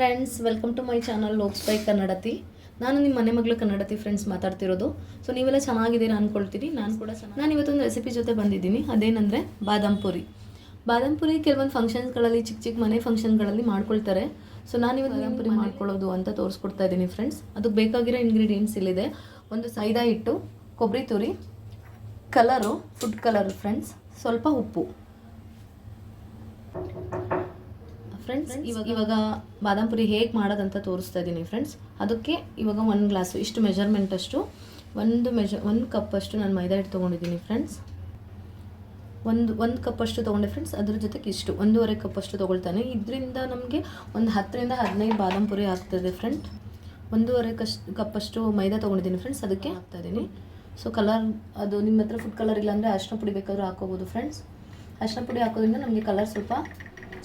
Friends welcome to my channel lakhs by Kannadathi ನಾನು ನಿಮ್ಮ ಮನೆ ಮಗಳು ಕನ್ನಡತಿ ಫ್ರೆಂಡ್ಸ್ ಮಾತಾಡ್ತಿರೋದು. ಸೊ ನೀವೆಲ್ಲ ಚೆನ್ನಾಗಿದ್ದೀರಾ ಅಂದ್ಕೊಳ್ತೀನಿ ನಾನು ಕೂಡ ಚೆನ್ನಾಗಿ ನಾನು ಇವತ್ತೊಂದು ರೆಸಿಪಿ ಜೊತೆ ಬಂದಿದ್ದೀನಿ. ಅದೇನಂದರೆ ಬಾದಾಮ್ ಪುರಿ. ಬಾದಾಮ್ ಪುರಿ ಕೆಲವೊಂದು ಫಂಕ್ಷನ್ಸ್ಗಳಲ್ಲಿ ಚಿಕ್ಕ ಚಿಕ್ಕ ಮನೆ ಫಂಕ್ಷನ್ಗಳಲ್ಲಿ ಮಾಡ್ಕೊಳ್ತಾರೆ. ಸೊ ನಾನು ಇವತ್ತು ಬಾದಾಮ್ ಪುರಿ ಮಾಡ್ಕೊಳ್ಳೋದು ಅಂತ ತೋರಿಸ್ಕೊಡ್ತಾ ಇದ್ದೀನಿ ಫ್ರೆಂಡ್ಸ್ ಅದಕ್ಕೆ ಬೇಕಾಗಿರೋ ಇಂಗ್ರೀಡಿಯೆಂಟ್ಸ್ ಇಲ್ಲಿದೆ. ಒಂದು ಸೈದಾ ಹಿಟ್ಟು ಕೊಬ್ಬರಿ ತುರಿ ಕಲರು ಫುಡ್ ಕಲರ್ ಫ್ರೆಂಡ್ಸ್ ಸ್ವಲ್ಪ ಉಪ್ಪು. ಫ್ರೆಂಡ್ಸ್ ಇವಾಗ ಇವಾಗ ಬಾದಾಮ್ ಪುರಿ ಹೇಗೆ ಮಾಡೋದಂತ ತೋರಿಸ್ತಾ ಇದ್ದೀನಿ ಫ್ರೆಂಡ್ಸ್ ಅದಕ್ಕೆ ಇವಾಗ ಒಂದು ಗ್ಲಾಸು ಇಷ್ಟು ಮೆಜರ್ಮೆಂಟ್ ಅಷ್ಟು ಒಂದು ಮೆಜ ಒಂದು ಕಪ್ಪಷ್ಟು ನಾನು ಮೈದಾ ಹಿಟ್ಟು ತೊಗೊಂಡಿದ್ದೀನಿ ಫ್ರೆಂಡ್ಸ್ ಒಂದು ಒಂದು ಕಪ್ಪಷ್ಟು ತೊಗೊಂಡೆ ಫ್ರೆಂಡ್ಸ್ ಅದ್ರ ಜೊತೆಗೆ ಇಷ್ಟು ಒಂದೂವರೆ ಕಪ್ಪಷ್ಟು ತೊಗೊಳ್ತಾನೆ. ಇದರಿಂದ ನಮಗೆ ಒಂದು ಹತ್ತರಿಂದ ಹದಿನೈದು ಬಾದಾಮ್ ಪುರಿ ಆಗ್ತದೆ ಫ್ರೆಂಡ್ ಒಂದೂವರೆ ಕಪ್ ಅಷ್ಟು ಮೈದಾ ತೊಗೊಂಡಿದ್ದೀನಿ ಫ್ರೆಂಡ್ಸ್ ಅದಕ್ಕೆ ಹಾಕ್ತಾ ಇದ್ದೀನಿ ಸೊ ಕಲರ್ ಅದು ನಿಮ್ಮ ಹತ್ರ ಫುಡ್ ಕಲರ್ ಇಲ್ಲಾಂದರೆ ಅರಿಶಿನ ಪುಡಿ ಬೇಕಾದರೂ ಹಾಕೋಬೋದು ಫ್ರೆಂಡ್ಸ್ ಅರಿಶಿನ ಪುಡಿ ಹಾಕೋದ್ರಿಂದ ನಮಗೆ ಕಲರ್ ಸ್ವಲ್ಪ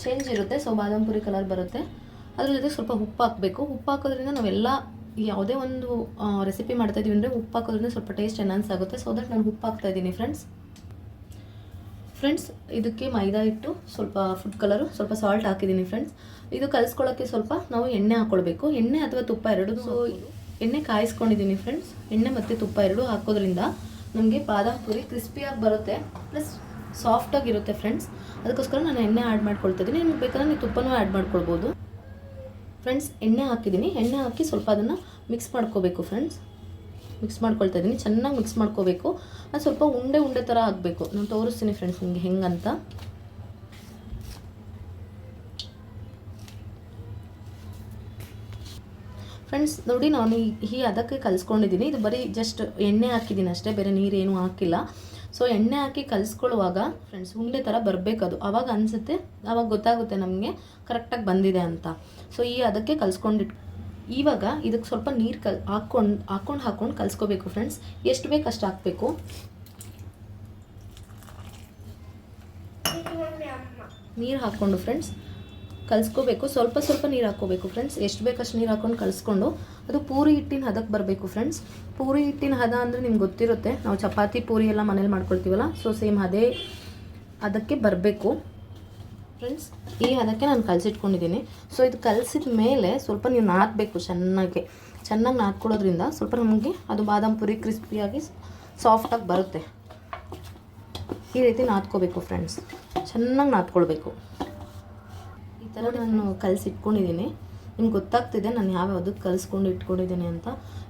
ಚೇಂಜ್ ಇರುತ್ತೆ. ಸೊ ಬಾದಾಮ್ ಕಲರ್ ಬರುತ್ತೆ. ಅದ್ರ ಜೊತೆ ಸ್ವಲ್ಪ ಉಪ್ಪು ಹಾಕಬೇಕು. ಉಪ್ಪು ಹಾಕೋದ್ರಿಂದ ನಾವೆಲ್ಲ ಯಾವುದೇ ಒಂದು ರೆಸಿಪಿ ಮಾಡ್ತಾ ಇದೀವಿ ಅಂದರೆ ಉಪ್ಪು ಹಾಕೋದ್ರಿಂದ ಸ್ವಲ್ಪ ಟೇಸ್ಟ್ ಎನ್ಹಾನ್ಸ್ ಆಗುತ್ತೆ. ಸೊ ದಟ್ ನಾನು ಉಪ್ಪು ಹಾಕ್ತಾ ಇದ್ದೀನಿ ಫ್ರೆಂಡ್ಸ್ ಫ್ರೆಂಡ್ಸ್ ಇದಕ್ಕೆ ಮೈದಾ ಹಿಟ್ಟು, ಸ್ವಲ್ಪ ಫುಡ್ ಕಲರು ಸ್ವಲ್ಪ ಸಾಲ್ಟ್ ಹಾಕಿದ್ದೀನಿ ಫ್ರೆಂಡ್ಸ್ ಇದು ಕಲಿಸ್ಕೊಳ್ಳೋಕ್ಕೆ ಸ್ವಲ್ಪ ನಾವು ಎಣ್ಣೆ ಹಾಕ್ಕೊಳ್ಬೇಕು ಎಣ್ಣೆ ಅಥವಾ ತುಪ್ಪ ಎರಡು. ಸೊ ಎಣ್ಣೆ ಕಾಯಿಸ್ಕೊಂಡಿದ್ದೀನಿ ಫ್ರೆಂಡ್ಸ್ ಎಣ್ಣೆ ಮತ್ತು ತುಪ್ಪ ಎರಡು ಹಾಕೋದ್ರಿಂದ ನಮಗೆ ಬಾದಾಮ್ ಪುರಿ ಕ್ರಿಸ್ಪಿಯಾಗಿ ಬರುತ್ತೆ. ಪ್ಲಸ್ ಸಾಫ್ಟಾಗಿರುತ್ತೆ ಫ್ರೆಂಡ್ಸ್ ಅದಕ್ಕೋಸ್ಕರ ನಾನು ಎಣ್ಣೆ ಆ್ಯಡ್ ಮಾಡ್ಕೊಳ್ತಾ ಇದ್ದೀನಿ ನಿಮ್ಗೆ ಬೇಕಾದ್ರೆ ನೀವು ತುಪ್ಪನೂ ಆ್ಯಡ್ ಮಾಡ್ಕೊಳ್ಬೋದು. ಫ್ರೆಂಡ್ಸ್ ಎಣ್ಣೆ ಹಾಕಿದ್ದೀನಿ. ಎಣ್ಣೆ ಹಾಕಿ ಸ್ವಲ್ಪ ಅದನ್ನು ಮಿಕ್ಸ್ ಮಾಡ್ಕೋಬೇಕು ಫ್ರೆಂಡ್ಸ್ ಮಿಕ್ಸ್ ಮಾಡ್ಕೊಳ್ತಾ ಇದ್ದೀನಿ. ಚೆನ್ನಾಗಿ ಮಿಕ್ಸ್ ಮಾಡ್ಕೋಬೇಕು. ಅದು ಸ್ವಲ್ಪ ಉಂಡೆ ಉಂಡೆ ಥರ ಆಗಬೇಕು ನಾನು ತೋರಿಸ್ತೀನಿ ಫ್ರೆಂಡ್ಸ್ ನಿಮಗೆ ಹೆಂಗಂತ. ಫ್ರೆಂಡ್ಸ್ ನೋಡಿ ನಾನು ಈ- ಅದಕ್ಕೆ ಕಲಿಸ್ಕೊಂಡಿದ್ದೀನಿ. ಇದು ಬರೀ ಜಸ್ಟ್ ಎಣ್ಣೆ ಹಾಕಿದ್ದೀನಿ ಅಷ್ಟೇ. ಬೇರೆ ನೀರೇನು ಹಾಕಿಲ್ಲ. ಸೊ ಎಣ್ಣೆ ಹಾಕಿ ಕಲಿಸ್ಕೊಳ್ಳುವಾಗ ಫ್ರೆಂಡ್ಸ್ ಉಂಡೆ ಥರ ಬರಬೇಕದು ಅವಾಗ ಅನಿಸುತ್ತೆ, ಅವಾಗ ಗೊತ್ತಾಗುತ್ತೆ ನಮಗೆ ಕರೆಕ್ಟಾಗಿ ಬಂದಿದೆ ಅಂತ. ಸೊ ಈ ಅದಕ್ಕೆ ಕಲಿಸ್ಕೊಂಡಿಟ್ಟು ಇವಾಗ ಇದಕ್ಕೆ ಸ್ವಲ್ಪ ನೀರು ಕಲ್ ಹಾಕ್ಕೊಂಡು ಹಾಕ್ಕೊಂಡು ಹಾಕ್ಕೊಂಡು ಕಲಿಸ್ಕೋಬೇಕು ಫ್ರೆಂಡ್ಸ್ ಎಷ್ಟು ಬೇಕು ಅಷ್ಟು ಹಾಕಬೇಕು. ನೀರು ಹಾಕ್ಕೊಂಡು ಫ್ರೆಂಡ್ಸ್ ಕಲಿಸ್ಕೋಬೇಕು. ಸ್ವಲ್ಪ ಸ್ವಲ್ಪ ನೀರು ಹಾಕ್ಕೋಬೇಕು ಫ್ರೆಂಡ್ಸ್ ಎಷ್ಟು ಬೇಕಷ್ಟು ನೀರು ಹಾಕ್ಕೊಂಡು ಕಲಿಸ್ಕೊಂಡು ಅದು ಪೂರಿ ಹಿಟ್ಟಿನ ಹದಕ್ಕೆ ಬರಬೇಕು ಫ್ರೆಂಡ್ಸ್ ಪೂರಿ ಹಿಟ್ಟಿನ ಹದ ಅಂದರೆ ನಿಮ್ಗೆ ಗೊತ್ತಿರುತ್ತೆ. ನಾವು ಚಪಾತಿ, ಪೂರಿ ಎಲ್ಲ ಮನೇಲಿ ಮಾಡ್ಕೊಳ್ತೀವಲ್ಲ ಸೊ ಸೇಮ್ ಅದೇ ಅದಕ್ಕೆ ಬರಬೇಕು. ಫ್ರೆಂಡ್ಸ್ ಈ ಹದಕ್ಕೆ ನಾನು ಕಲಸಿಟ್ಕೊಂಡಿದ್ದೀನಿ ಸೊ ಇದು ಕಲಸಿದ ಮೇಲೆ ಸ್ವಲ್ಪ ನೀವು ನಾದಬೇಕು ಚೆನ್ನಾಗಿ. ಚೆನ್ನಾಗಿ ನಾದ್ಕೊಳ್ಳೋದ್ರಿಂದ ಸ್ವಲ್ಪ ನಮಗೆ ಅದು ಬಾದಾಮ್ ಪುರಿ ಕ್ರಿಸ್ಪಿಯಾಗಿ ಸಾಫ್ಟಾಗಿ ಬರುತ್ತೆ. ಈ ರೀತಿ ನಾದ್ಕೋಬೇಕು ಫ್ರೆಂಡ್ಸ್ ಚೆನ್ನಾಗಿ ನಾದ್ಕೊಳ್ಬೇಕು. ಥರ ನಾನು ಕಲಸಿಟ್ಕೊಂಡಿದ್ದೀನಿ. ನಿಮ್ಗೆ ಗೊತ್ತಾಗ್ತಿದೆ ನಾನು ಯಾವ್ಯಾವುದಕ್ಕೆ ಕಲಿಸ್ಕೊಂಡು ಇಟ್ಕೊಂಡಿದ್ದೀನಿ ಅಂತ.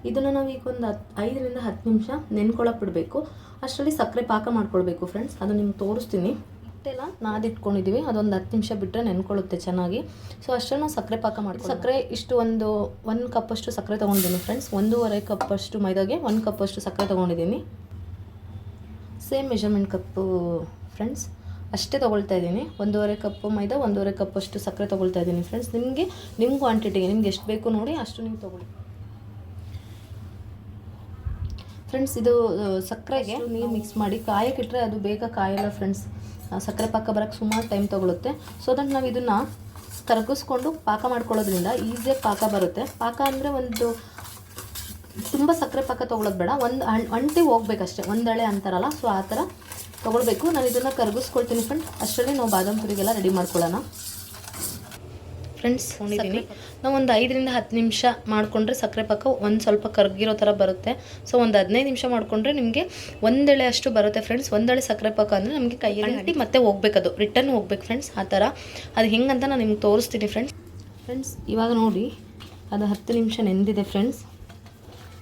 ಇದನ್ನು ನಾವು ಈಗ ಒಂದು ಹತ್ತು ಐದರಿಂದ ಹತ್ತು ನಿಮಿಷ ನೆನ್ಕೊಳಕ್ಕೆ ಬಿಡಬೇಕು ಅಷ್ಟರಲ್ಲಿ ಸಕ್ಕರೆ ಪಾಕ ಮಾಡ್ಕೊಳ್ಬೇಕು ಫ್ರೆಂಡ್ಸ್ ಅದು ನಿಮ್ಗೆ ತೋರಿಸ್ತೀನಿ. ಹಿಟ್ಟೆಲ್ಲ ನಾದಿಟ್ಕೊಂಡಿದ್ದೀವಿ ಅದೊಂದು ಹತ್ತು ನಿಮಿಷ ಬಿಟ್ಟರೆ ನೆನ್ಕೊಳ್ಳುತ್ತೆ ಚೆನ್ನಾಗಿ. ಸೊ ಅಷ್ಟನ್ನು ನಾವು ಸಕ್ಕರೆ ಪಾಕ ಮಾಡ್ತೀವಿ ಸಕ್ಕರೆ ಇಷ್ಟು ಒಂದು ಒನ್ ಕಪ್ಪಷ್ಟು ಸಕ್ಕರೆ ತೊಗೊಂಡಿದ್ದೀನಿ ಫ್ರೆಂಡ್ಸ್ ಒಂದೂವರೆ ಕಪ್ಪಷ್ಟು ಮೈದಾಗೆ ಒಂದು ಕಪ್ಪಷ್ಟು ಸಕ್ಕರೆ ತೊಗೊಂಡಿದ್ದೀನಿ. ಸೇಮ್ ಮೆಷರ್ಮೆಂಟ್ ಕಪ್ಪು ಫ್ರೆಂಡ್ಸ್ ಅಷ್ಟೇ ತೊಗೊಳ್ತಾ ಇದ್ದೀನಿ. ಒಂದೂವರೆ ಕಪ್ಪು ಮೈದಾ ಒಂದೂವರೆ ಕಪ್ಪಷ್ಟು ಸಕ್ಕರೆ ತೊಗೊಳ್ತಾ ಇದ್ದೀನಿ ಫ್ರೆಂಡ್ಸ್ ನಿಮಗೆ ನಿಮ್ಮ ಕ್ವಾಂಟಿಟಿಗೆ ನಿಮ್ಗೆ ಎಷ್ಟು ಬೇಕು ನೋಡಿ ಅಷ್ಟು ನೀವು ತೊಗೊಳ್ಳಿ. ಫ್ರೆಂಡ್ಸ್ ಇದು ಸಕ್ಕರೆಗೆ ನೀರು ಮಿಕ್ಸ್ ಮಾಡಿ ಕಾಯಕ್ಕಿಟ್ರೆ ಅದು ಬೇಗ ಕಾಯಲ್ಲ ಫ್ರೆಂಡ್ಸ್ ಸಕ್ಕರೆ ಪಾಕ ಬರೋಕ್ಕೆ ಸುಮಾರು ಟೈಮ್ ತೊಗೊಳುತ್ತೆ. ಸೊ ಅದಕ್ಕೆ ನಾವು ಇದನ್ನು ಕರಗಿಸ್ಕೊಂಡು ಪಾಕ ಮಾಡ್ಕೊಳ್ಳೋದ್ರಿಂದ ಈಸಿಯಾಗಿ ಪಾಕ ಬರುತ್ತೆ. ಪಾಕ ಅಂದರೆ ಒಂದು ತುಂಬ ಸಕ್ಕರೆ ಪಾಕ ತೊಗೊಳೋದು ಬೇಡ. ಒಂದು ಅಂಟಿ ಹೋಗ್ಬೇಕಷ್ಟೆ. ಒಂದಳೆ ಅಂತಾರಲ್ಲ ಸೊ ಆ ಥರ ತೊಗೊಳ್ಬೇಕು. ನಾನು ಇದನ್ನು ಕರಗಿಸ್ಕೊಳ್ತೀನಿ ಫ್ರೆಂಡ್ ಅಷ್ಟರಲ್ಲಿ ನಾವು ಬಾದಾಮ್ ಪುರಿಗೆಲ್ಲ ರೆಡಿ ಮಾಡ್ಕೊಳ್ಳೋಣ. ಫ್ರೆಂಡ್ಸ್ ತೊಗೊಂಡಿದ್ದೀನಿ ನಾವು ಒಂದು ಐದರಿಂದ ಹತ್ತು ನಿಮಿಷ ಮಾಡಿಕೊಂಡ್ರೆ ಸಕ್ಕರೆ ಪಾಕ ಒಂದು ಸ್ವಲ್ಪ ಕರಗಿರೋ ಥರ ಬರುತ್ತೆ. ಸೊ ಒಂದು ಹದಿನೈದು ನಿಮಿಷ ಮಾಡಿಕೊಂಡ್ರೆ ನಿಮಗೆ ಒಂದೆಳೆ ಅಷ್ಟು ಬರುತ್ತೆ ಫ್ರೆಂಡ್ಸ್ ಒಂದೆಳೆ ಸಕ್ಕರೆ ಪಾಕ ಅಂದರೆ ನಮಗೆ ಕೈ ಅಂಟಿ ಮತ್ತೆ ಹೋಗ್ಬೇಕದು ರಿಟರ್ನ್ ಹೋಗ್ಬೇಕು ಫ್ರೆಂಡ್ಸ್ ಆ ಥರ ಅದು ಹೆಂಗಂತ ನಾನು ನಿಮ್ಗೆ ತೋರಿಸ್ತೀನಿ ಫ್ರೆಂಡ್ಸ್ ಫ್ರೆಂಡ್ಸ್ ಇವಾಗ ನೋಡಿ ಅದು ಹತ್ತು ನಿಮಿಷ ನೆಂದಿದೆ ಫ್ರೆಂಡ್ಸ್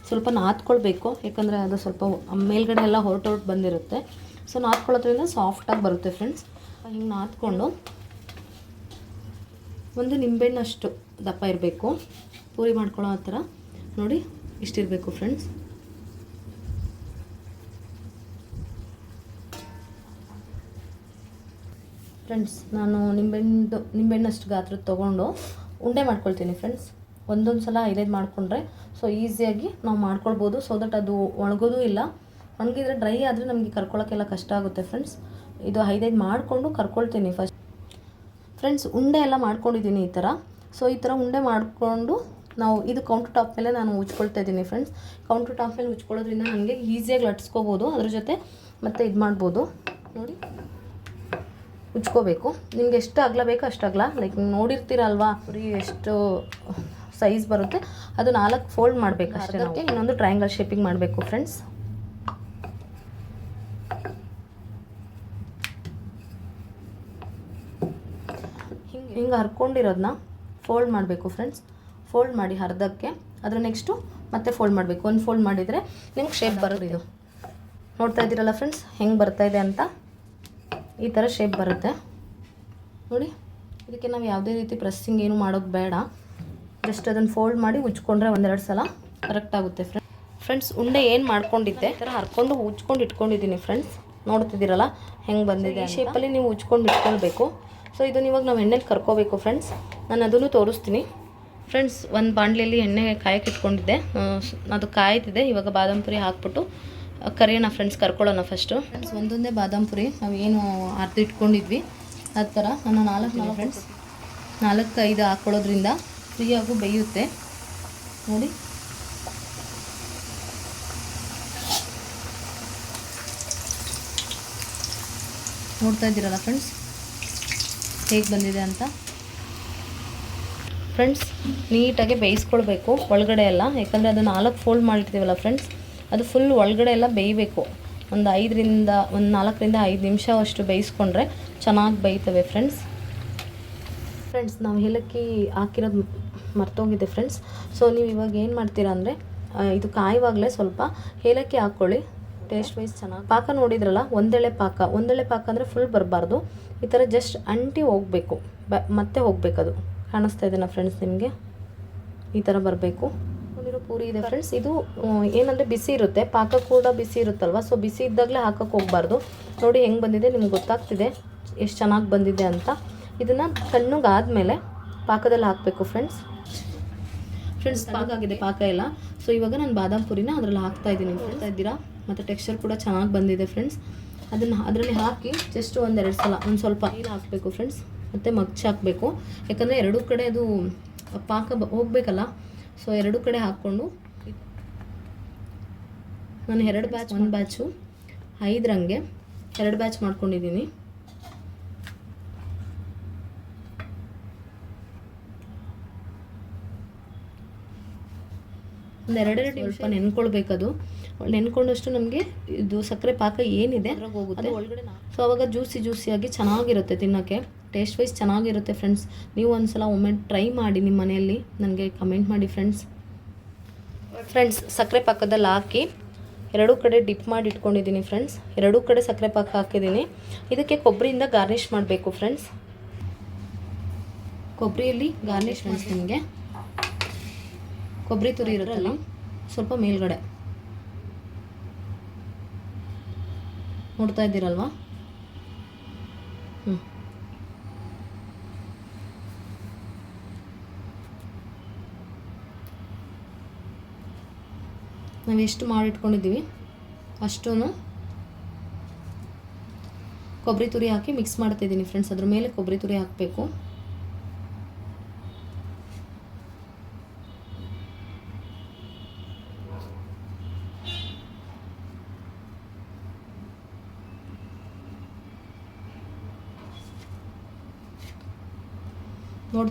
ಸ್ವಲ್ಪ ನಾದ್ಕೊಳ್ಬೇಕು. ಯಾಕಂದರೆ ಅದು ಸ್ವಲ್ಪ ಮೇಲ್ಗಡೆ ಎಲ್ಲ ಹೊರಟು ಹೊರಟು ಬಂದಿರುತ್ತೆ. ಸೊ ನಾದ್ಕೊಳ್ಳೋದ್ರಿಂದ ಸಾಫ್ಟಾಗಿ ಬರುತ್ತೆ ಫ್ರೆಂಡ್ಸ್ ಹಿಂಗೆ ನಾದ್ಕೊಂಡು ಒಂದು ನಿಂಬೆಹಣ್ಣಷ್ಟು ದಪ್ಪ ಇರಬೇಕು. ಪೂರಿ ಮಾಡ್ಕೊಳ್ಳೋ ಆ ಥರ. ನೋಡಿ, ಇಷ್ಟಿರಬೇಕು ಫ್ರೆಂಡ್ಸ್ ಫ್ರೆಂಡ್ಸ್ ನಾನು ನಿಂಬೆಹಣ್ಣು, ನಿಂಬೆಹಣ್ಣಷ್ಟು ಗಾತ್ರ ತೊಗೊಂಡು ಉಂಡೆ ಮಾಡ್ಕೊಳ್ತೀನಿ ಫ್ರೆಂಡ್ಸ್ ಒಂದೊಂದು ಸಲ ಐದೈದು ಮಾಡಿಕೊಂಡ್ರೆ ಸೊ ಈಸಿಯಾಗಿ ನಾವು ಮಾಡ್ಕೊಳ್ಬೋದು. ಸೊ ದಟ್ ಅದು ಒಣಗೋದು ಇಲ್ಲ. ಒಣಗಿದ್ರೆ ಡ್ರೈ ಆದರೆ ನಮಗೆ ಕರ್ಕೊಳ್ಳೋಕ್ಕೆಲ್ಲ ಕಷ್ಟ ಆಗುತ್ತೆ ಫ್ರೆಂಡ್ಸ್ ಇದು ಐದೈದು ಮಾಡಿಕೊಂಡು ಕರ್ಕೊಳ್ತೀನಿ ಫಸ್ಟ್ ಫ್ರೆಂಡ್ಸ್ ಉಂಡೆ ಎಲ್ಲ ಮಾಡ್ಕೊಂಡಿದ್ದೀನಿ ಈ ಥರ ಸೊ ಈ ಥರ ಉಂಡೆ ಮಾಡಿಕೊಂಡು ನಾವು ಇದು ಕೌಂಟರ್ ಟಾಪ್ ಮೇಲೆ ನಾನು ಉಚ್ಕೊಳ್ತಾ ಇದ್ದೀನಿ ಫ್ರೆಂಡ್ಸ್ ಕೌಂಟರ್ ಟಾಪ್ ಮೇಲೆ ಉಚ್ಕೊಳ್ಳೋದ್ರಿಂದ ನನಗೆ ಈಸಿಯಾಗಿ ಲಟ್ಸ್ಕೋಬೋದು. ಅದ್ರ ಜೊತೆ ಮತ್ತೆ ಇದು ಮಾಡ್ಬೋದು. ನೋಡಿ. ಉಚ್ಕೋಬೇಕು ನಿಮ್ಗೆ ಎಷ್ಟು ಅಗಲ ಬೇಕೋ ಅಷ್ಟು ಅಗಲ. ಲೈಕ್ ನೋಡಿರ್ತೀರಲ್ವಾ ಬರೀ ಎಷ್ಟು ಸೈಜ್ ಬರುತ್ತೆ. ಅದು ನಾಲ್ಕು ಫೋಲ್ಡ್ ಮಾಡಬೇಕು ಅಷ್ಟೇ. ಇನ್ನೊಂದು ಟ್ರಯಾಂಗಲ್ ಶೇಪಿಂಗ್ ಮಾಡಬೇಕು ಫ್ರೆಂಡ್ಸ್ ಹಿಂಗೆ ಹರ್ಕೊಂಡಿರೋದನ್ನ ಫೋಲ್ಡ್ ಮಾಡಬೇಕು ಫ್ರೆಂಡ್ಸ್ ಫೋಲ್ಡ್ ಮಾಡಿ ಅರ್ಧಕ್ಕೆ ಅದರ ನೆಕ್ಸ್ಟು ಮತ್ತೆ ಫೋಲ್ಡ್ ಮಾಡಬೇಕು. ಒಂದು ಫೋಲ್ಡ್ ಮಾಡಿದರೆ ನಿಮ್ಗೆ ಶೇಪ್ ಬರೋದು ಇದು ನೋಡ್ತಾ ಇದ್ದೀರಲ್ಲ ಫ್ರೆಂಡ್ಸ್ ಹೆಂಗೆ ಬರ್ತಾ ಇದೆ ಅಂತ? ಈ ಥರ ಶೇಪ್ ಬರುತ್ತೆ. ನೋಡಿ ಇದಕ್ಕೆ ನಾವು ಯಾವುದೇ ರೀತಿ ಪ್ರೆಸ್ಸಿಂಗ್ ಏನು ಮಾಡೋದು ಬೇಡ. ಜಸ್ಟ್ ಅದನ್ನು ಫೋಲ್ಡ್ ಮಾಡಿ ಉಜ್ಕೊಂಡ್ರೆ ಒಂದೆರಡು ಸಲ ಕರೆಕ್ಟ್ ಆಗುತ್ತೆ ಫ್ರೆಂಡ್ ಫ್ರೆಂಡ್ಸ್ ಉಂಡೆ ಏನು ಮಾಡ್ಕೊಂಡಿದ್ದೆ? ಈ ಥರ ಹರ್ಕೊಂಡು ಉಜ್ಕೊಂಡು ಇಟ್ಕೊಂಡಿದ್ದೀನಿ ಫ್ರೆಂಡ್ಸ್ ನೋಡ್ತಿದ್ದೀರಲ್ಲ? ಹೆಂಗೆ ಬಂದಿದೆ ಈ ಶೇಪಲ್ಲಿ ನೀವು ಉಜ್ಕೊಂಡು ಇಟ್ಕೊಳ್ಬೇಕು. ಸೊ ಇದನ್ನ ಇವಾಗ ನಾವು ಎಣ್ಣೆಲಿ ಕರ್ಕೋಬೇಕು ಫ್ರೆಂಡ್ಸ್ ನಾನು ಅದನ್ನು ತೋರಿಸ್ತೀನಿ. ಫ್ರೆಂಡ್ಸ್ ಒಂದು ಬಾಣಲೆಯಲ್ಲಿ ಎಣ್ಣೆ ಕಾಯಕ್ಕೆ ಇಟ್ಕೊಂಡಿದ್ದೆ. ಅದು ಕಾಯ್ತಿದೆ. ಇವಾಗ ಬಾದಾಮ್ ಪುರಿ ಹಾಕ್ಬಿಟ್ಟು ಕರಿಯೋಣ ಫ್ರೆಂಡ್ಸ್ ಕರ್ಕೊಳ್ಳೋಣ ಫಸ್ಟು ಫ್ರೆಂಡ್ಸ್ ಒಂದೊಂದೇ ಬಾದಾಮ್ ಪುರಿ ನಾವು ಏನು ಅರ್ಧ ಇಟ್ಕೊಂಡಿದ್ವಿ. ಆ ಥರ ನಾನು ನಾಲ್ಕು ನಾಲ್ಕು ಫ್ರೆಂಡ್ಸ್ ನಾಲ್ಕು ಐದು ಹಾಕ್ಕೊಳ್ಳೋದ್ರಿಂದ ಫ್ರೀಯಾಗೂ ಬೇಯುತ್ತೆ. ನೋಡಿ. ನೋಡ್ತಾ ಇದ್ದೀರಲ್ಲ ಫ್ರೆಂಡ್ಸ್ ಹೇಗೆ ಬಂದಿದೆ ಅಂತ? ಫ್ರೆಂಡ್ಸ್ ನೀಟಾಗಿ ಬೇಯಿಸ್ಕೊಳ್ಬೇಕು ಒಳಗಡೆ ಎಲ್ಲ. ಯಾಕಂದರೆ ಅದು ನಾಲ್ಕು ಫೋಲ್ಡ್ ಮಾಡಿರ್ತೀವಲ್ಲ ಫ್ರೆಂಡ್ಸ್ ಅದು ಫುಲ್ ಒಳಗಡೆ ಎಲ್ಲ ಬೇಯಬೇಕು. ಒಂದು ಐದರಿಂದ, ಒಂದು ನಾಲ್ಕರಿಂದ ಐದು ನಿಮಿಷವಷ್ಟು ಬೇಯಿಸ್ಕೊಂಡ್ರೆ ಚೆನ್ನಾಗಿ ಬೇಯ್ತವೆ ಫ್ರೆಂಡ್ಸ್ ಫ್ರೆಂಡ್ಸ್ ನಾವು ಏಲಕ್ಕಿ ಹಾಕಿರೋದು ಮರ್ತೋಗಿದೆ ಫ್ರೆಂಡ್ಸ್ ಸೊ ನೀವು ಇವಾಗ ಏನು ಮಾಡ್ತೀರಾ ಅಂದರೆ ಇದು ಕಾಯುವಾಗಲೇ ಸ್ವಲ್ಪ ಏಲಕ್ಕಿ ಹಾಕ್ಕೊಳ್ಳಿ. ಟೇಸ್ಟ್ ವೈಸ್ ಚೆನ್ನಾಗಿ ಪಾಕ ನೋಡಿದ್ರಲ್ಲ, ಒಂದೆಳೆ ಪಾಕ. ಒಂದೆಳೆ ಪಾಕ ಅಂದರೆ ಫುಲ್ ಬರಬಾರ್ದು. ಈ ಥರ ಜಸ್ಟ್ ಅಂಟಿ ಹೋಗಬೇಕು. ಬ ಮತ್ತೆ ಹೋಗಬೇಕದು. ಕಾಣಿಸ್ತಾ ಇದೆನಾ ಫ್ರೆಂಡ್ಸ್ ನಿಮಗೆ? ಈ ಥರ ಬರಬೇಕು. ಒಂದಿರೋ ಪೂರಿ ಇದೆ ಫ್ರೆಂಡ್ಸ್ ಇದು ಏನಂದರೆ ಬಿಸಿ ಇರುತ್ತೆ. ಪಾಕ ಕೂಡ ಬಿಸಿ ಇರುತ್ತಲ್ವ? ಸೊ ಬಿಸಿ ಇದ್ದಾಗಲೇ ಹಾಕಕ್ಕೆ ಹೋಗಬಾರ್ದು. ನೋಡಿ ಹೆಂಗೆ ಬಂದಿದೆ, ನಿಮ್ಗೆ ಗೊತ್ತಾಗ್ತಿದೆ. ಎಷ್ಟು ಚೆನ್ನಾಗಿ ಬಂದಿದೆ ಅಂತ. ಇದನ್ನು ತಣ್ಣಗಾದ್ಮೇಲೆ ಪಾಕದಲ್ಲಿ ಹಾಕಬೇಕು ಫ್ರೆಂಡ್ಸ್ ಫ್ರೆಂಡ್ಸ್ ಪಾಕ ಆಗಿದೆ, ಪಾಕ ಎಲ್ಲ. ಸೊ ಇವಾಗ ನಾನು ಬಾದಾಮ್ ಪುರಿನ ಅದರಲ್ಲಿ ಹಾಕ್ತಾ ಇದ್ದೀನಿ. ಹೇಳ್ತಾ ಇದ್ದೀರಾ? ಮತ್ತು ಟೆಕ್ಸ್ಚರ್ ಕೂಡ ಚೆನ್ನಾಗಿ ಬಂದಿದೆ ಫ್ರೆಂಡ್ಸ್ ಅದನ್ನು ಅದರಲ್ಲಿ ಹಾಕಿ ಜಸ್ಟ್ ಒಂದೆರಡು ಸಲ ಒಂದು ಸ್ವಲ್ಪ ನೀರು ಹಾಕಬೇಕು ಫ್ರೆಂಡ್ಸ್ ಮತ್ತು ಮಗ್ಚಿ ಹಾಕಬೇಕು. ಯಾಕಂದರೆ ಎರಡೂ ಕಡೆ ಅದು ಪಾಕ ಬ- ಹೋಗ್ಬೇಕಲ್ಲ ಸೊ ಎರಡೂ ಕಡೆ ಹಾಕ್ಕೊಂಡು ನಾನು ಎರಡು ಬ್ಯಾಚ್ ಒಂದು ಬ್ಯಾಚು ಐದರಂಗೆ ಎರಡು ಬ್ಯಾಚ್ ಮಾಡ್ಕೊಂಡಿದ್ದೀನಿ. ಒಂದು ಎರಡೆರಡು ಸ್ವಲ್ಪ ನೆನ್ಕೊಳ್ಬೇಕದು. ನೆನ್ಕೊಂಡಷ್ಟು ನಮಗೆ ಇದು ಸಕ್ಕರೆ ಪಾಕ ಏನಿದೆ ಹೋಗುತ್ತೆ. ಒಳಗಡೆ ಸೊ ಅವಾಗ ಜ್ಯೂಸಿ ಜ್ಯೂಸಿಯಾಗಿ ಚೆನ್ನಾಗಿರುತ್ತೆ ತಿನ್ನೋಕ್ಕೆ ಟೇಸ್ಟ್ ವೈಸ್ ಚೆನ್ನಾಗಿರುತ್ತೆ ಫ್ರೆಂಡ್ಸ್ ನೀವು ಒಂದ್ಸಲ ಒಮ್ಮೆ ಟ್ರೈ ಮಾಡಿ ನಿಮ್ಮ ಮನೆಯಲ್ಲಿ. ನನಗೆ ಕಮೆಂಟ್ ಮಾಡಿ ಫ್ರೆಂಡ್ಸ್ ಫ್ರೆಂಡ್ಸ್ ಸಕ್ಕರೆ ಪಾಕದಲ್ಲಿ ಹಾಕಿ ಎರಡೂ ಕಡೆ ಡಿಪ್ ಮಾಡಿ ಇಟ್ಕೊಂಡಿದ್ದೀನಿ ಫ್ರೆಂಡ್ಸ್ ಎರಡೂ ಕಡೆ ಸಕ್ಕರೆ ಪಾಕ ಹಾಕಿದ್ದೀನಿ. ಇದಕ್ಕೆ ಕೊಬ್ಬರಿಯಿಂದ ಗಾರ್ನಿಷ್ ಮಾಡಬೇಕು ಫ್ರೆಂಡ್ಸ್ ಕೊಬ್ಬರಿಯಲ್ಲಿ ಗಾರ್ನಿಷ್ ಮಾಡಿ ನಿಮಗೆ. ಕೊಬ್ಬರಿ ತುರಿ ಇರುತ್ತಲ್ಲ ಸ್ವಲ್ಪ ಮೇಲ್ಗಡೆ. ನೋಡ್ತಾ ಇದ್ದೀರಲ್ವಾ? ಹ್ಞೂ ನಾವು ಎಷ್ಟು ಮಾಡಿಟ್ಕೊಂಡಿದ್ದೀವಿ? ಅಷ್ಟೂ ಕೊಬ್ಬರಿ ತುರಿ ಹಾಕಿ ಮಿಕ್ಸ್ ಮಾಡ್ತಾಯಿದ್ದೀನಿ ಫ್ರೆಂಡ್ಸ್ ಅದ್ರ ಮೇಲೆ ಕೊಬ್ಬರಿ ತುರಿ ಹಾಕಬೇಕು.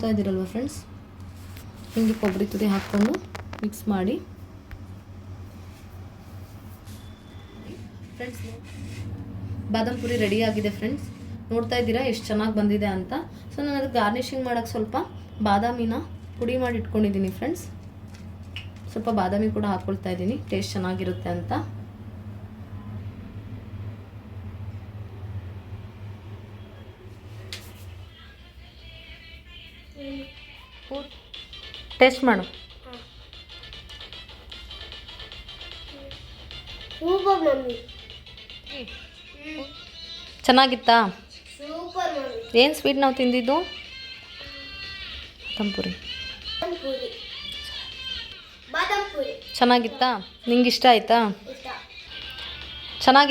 ನೋಡ್ತಾ ಇದ್ದೀರಲ್ವ ಫ್ರೆಂಡ್ಸ್ ಹಿಂಗೆ ಕೊಬ್ಬರಿ ತುರಿ ಹಾಕ್ಕೊಂಡು ಮಿಕ್ಸ್ ಮಾಡಿ. ಫ್ರೆಂಡ್ಸ್ ಬಾದಾಮ್ ಪುರಿ ರೆಡಿ ಆಗಿದೆ ಫ್ರೆಂಡ್ಸ್ ನೋಡ್ತಾ ಇದ್ದೀರಾ ಎಷ್ಟು ಚೆನ್ನಾಗಿ ಬಂದಿದೆ ಅಂತ? ಸೊ ನಾನು ಅದಕ್ಕೆ ಗಾರ್ನಿಷಿಂಗ್ ಮಾಡೋಕ್ಕೆ ಸ್ವಲ್ಪ ಬಾದಾಮಿನ ಪುಡಿ ಮಾಡಿ ಇಟ್ಕೊಂಡಿದ್ದೀನಿ ಫ್ರೆಂಡ್ಸ್ ಸ್ವಲ್ಪ ಬಾದಾಮಿ ಕೂಡ ಹಾಕ್ಕೊಳ್ತಾ ಇದ್ದೀನಿ ಟೇಸ್ಟ್ ಚೆನ್ನಾಗಿರುತ್ತೆ ಅಂತ. ಟೇಸ್ಟ್ ಮಾಡು. ಚೆನ್ನಾಗಿತ್ತಾ? ಏನು ಸ್ವೀಟ್ ನಾವು ತಿಂದಿದ್ದು? ತಂಪುರಿ ಚೆನ್ನಾಗಿತ್ತಾ? ನಿಂಗೆ ಇಷ್ಟ ಆಯ್ತಾ? ಚೆನ್ನಾಗಿ